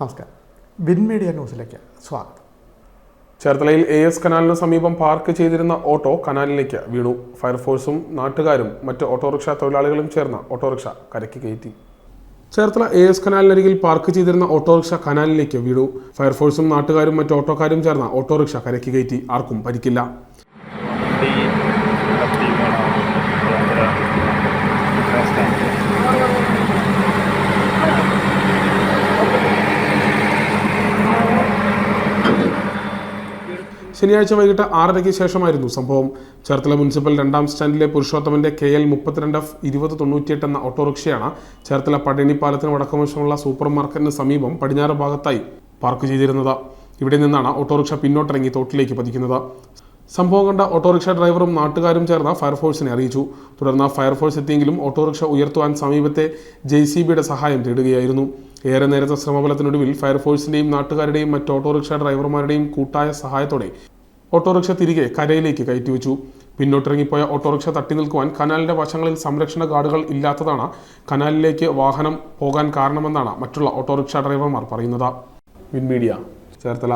നമസ്കാരം. Win media ന്യൂസിലേക്ക് സ്വാഗതം. ചേർത്തലയിൽ എ എസ് കനാലിന് സമീപം പാർക്ക് ചെയ്തിരുന്ന ഓട്ടോ കനാലിലേക്ക് വീണു. ഫയർഫോഴ്സും നാട്ടുകാരും മറ്റ് ഓട്ടോറിക്ഷ തൊഴിലാളികളും ചേർന്ന ഓട്ടോറിക്ഷ കരയ്ക്ക് കയറ്റി. ചേർത്തല എ എസ് കനാലിനരികിൽ പാർക്ക് ചെയ്തിരുന്ന ഓട്ടോറിക്ഷ കനാലിലേക്ക് വീണു. ഫയർഫോഴ്സും നാട്ടുകാരും മറ്റ് ഓട്ടോക്കാരും ചേർന്ന ഓട്ടോറിക്ഷ കരയ്ക്ക് കയറ്റി. ആർക്കും പരിക്കില്ല. ശനിയാഴ്ച വൈകിട്ട് ആറരയ്ക്ക് ശേഷമായിരുന്നു സംഭവം. ചേർത്തല മുനിസിപ്പൽ രണ്ടാം സ്റ്റാൻഡിലെ പുരുഷോത്തമന്റെ കെ എൽ മുപ്പത്തിരണ്ട് എഫ് ഇരുപത് തൊണ്ണൂറ്റിയെട്ട് എന്ന ഓട്ടോറിക്ഷയാണ് ചേർത്തല പടയണിപ്പാലത്തിന് പാലത്തിന് വടക്കുവശമുള്ള സൂപ്പർ മാർക്കറ്റിന് സമീപം പടിഞ്ഞാറ് ഭാഗത്തായി പാർക്ക് ചെയ്തിരുന്നത്. ഇവിടെ നിന്നാണ് ഓട്ടോറിക്ഷ പിന്നോട്ടിറങ്ങി തോട്ടിലേക്ക് പതിക്കുന്നത്. സംഭവം കണ്ട ഓട്ടോറിക്ഷ ഡ്രൈവറും നാട്ടുകാരും ചേർന്ന് ഫയർഫോഴ്സിനെ അറിയിച്ചു. തുടർന്ന് ഫയർഫോഴ്സ് എത്തിയെങ്കിലും ഓട്ടോറിക്ഷ ഉയർത്തുവാൻ സമീപത്തെ ജെ സഹായം തേടുകയായിരുന്നു. ഏറെ നേരത്തെ ശ്രമഫലത്തിനൊടുവിൽ ഫയർഫോഴ്സിന്റെയും നാട്ടുകാരുടെയും മറ്റ് ഓട്ടോറിക്ഷ ഡ്രൈവർമാരുടെയും കൂട്ടായ സഹായത്തോടെ ഓട്ടോറിക്ഷ തിരികെ കരയിലേക്ക് കയറ്റിവെച്ചു. പിന്നോട്ടിറങ്ങിപ്പോയ ഓട്ടോറിക്ഷ തട്ടി നിൽക്കുവാൻ കനാലിന്റെ വശങ്ങളിൽ സംരക്ഷണ ഗാർഡുകൾ ഇല്ലാത്തതാണ് കനാലിലേക്ക് വാഹനം പോകാൻ കാരണമെന്നാണ് മറ്റുള്ള ഓട്ടോറിക്ഷ ഡ്രൈവർമാർ പറയുന്നത്. Win media Cherthala.